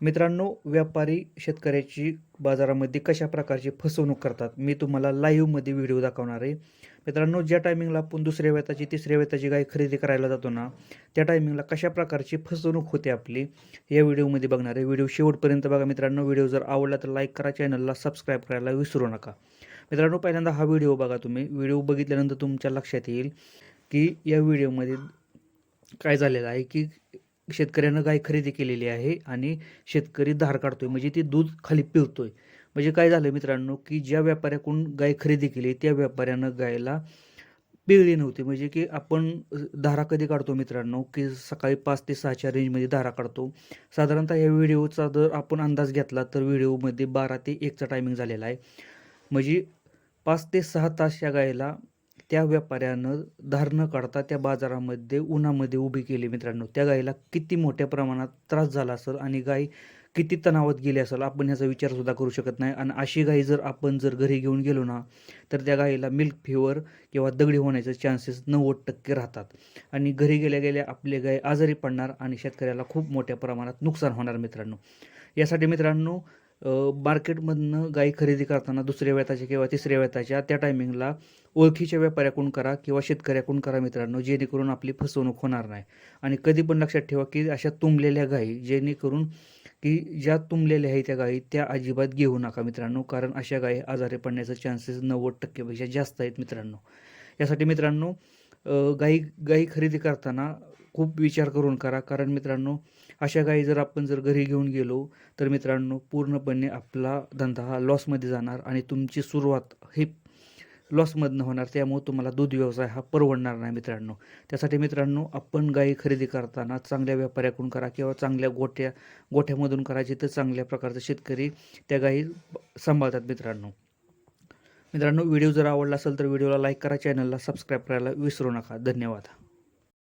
मित्रांनो व्यापारी शेतकऱ्याची बाजारामध्ये कशा प्रकारची फसवणूक करतात मी तुम्हाला लाईव्हमध्ये व्हिडिओ दाखवणार आहे. मित्रांनो ज्या टायमिंगला आपण दुसऱ्या वेताची तिसऱ्या वेताची गाय खरेदी करायला जातो ना त्या टायमिंगला कशा प्रकारची फसवणूक होते आपली या व्हिडिओमध्ये बघणार आहे. व्हिडिओ शेवटपर्यंत बघा मित्रांनो व्हिडिओ जर आवडला तर लाईक करा चॅनलला सबस्क्राईब करायला विसरू नका. मित्रांनो पहिल्यांदा हा व्हिडिओ बघा तुम्ही. व्हिडिओ बघितल्यानंतर तुमच्या लक्षात येईल की या व्हिडिओमध्ये काय झालेलं आहे की शेतकऱ्यानं गाय खरेदी केलेली आहे आणि शेतकरी धार काढतोय. म्हणजे ती दूध खाली पिळतोय. म्हणजे काय झालं मित्रांनो की ज्या व्यापाऱ्याकडून गाय खरेदी केली त्या व्यापाऱ्यानं गायला पिळली नव्हती. म्हणजे की आपण धारा कधी काढतो मित्रांनो की सकाळी पाच ते सहाच्या रेंजमध्ये धारा काढतो. साधारणतः या व्हिडिओचा जर आपण अंदाज घेतला तर व्हिडिओमध्ये बारा ते एकचा टायमिंग झालेला आहे. म्हणजे पाच ते सहा तास या गायला त्या व्यापाऱ्यानं धार न काढता त्या बाजारामध्ये उन्हामध्ये उभी केली मित्रांनो. त्या गायीला किती मोठ्या प्रमाणात त्रास झाला असेल आणि गाय किती तणावात गेली असेल आपण ह्याचा विचारसुद्धा करू शकत नाही. आणि अशी गाई जर आपण जर घरी घेऊन गेलो ना तर त्या गायीला मिल्क फिवर किंवा दगडी होण्याचे चान्सेस नव्वद टक्के राहतात. आणि घरी गेल्या गेल्या आपले गाय आजारी पडणार आणि शेतकऱ्याला खूप मोठ्या प्रमाणात नुकसान होणार मित्रांनो. यासाठी मित्रांनो मार्केटमधनं गाई खरेदी करताना दुसऱ्या वेताच्या किंवा तिसऱ्या वेताच्या त्या टायमिंगला ओळखीच्या व्यापाऱ्याकडून करा किंवा शेतकऱ्याकडून करा मित्रांनो जेणेकरून आपली फसवणूक होणार नाही. आणि कधी पण लक्षात ठेवा की अशा तुंबलेल्या गायी जेणेकरून की ज्या तुंबलेल्या आहेत त्या गायी त्या अजिबात घेऊ नका मित्रांनो कारण अशा गायी आजारी पडण्याचे चान्सेस नव्वद टक्केपेक्षा जास्त आहेत मित्रांनो. यासाठी मित्रांनो गाई गाई खरेदी करताना खूप विचार करून करा. कारण मित्रांनो अशा गायी जर आपण जर घरी घेऊन गेलो तर मित्रांनो पूर्णपणे आपला धंदा हा लॉसमध्ये जाणार आणि तुमची सुरुवात ही लॉसमधनं होणार. त्यामुळे तुम्हाला दूध व्यवसाय हा परवडणार नाही मित्रांनो. त्यासाठी मित्रांनो आपण गायी खरेदी करताना चांगल्या व्यापाऱ्याकडून करा किंवा चांगल्या गोठ्या गोठ्यामधून करायचे तर चांगल्या प्रकारचे शेतकरी त्या गायी सांभाळतात मित्रांनो. मित्रांनो व्हिडिओ जर आवडला असेल तर व्हिडिओला लाईक करा चॅनलला सबस्क्राईब करायला विसरू नका. धन्यवाद.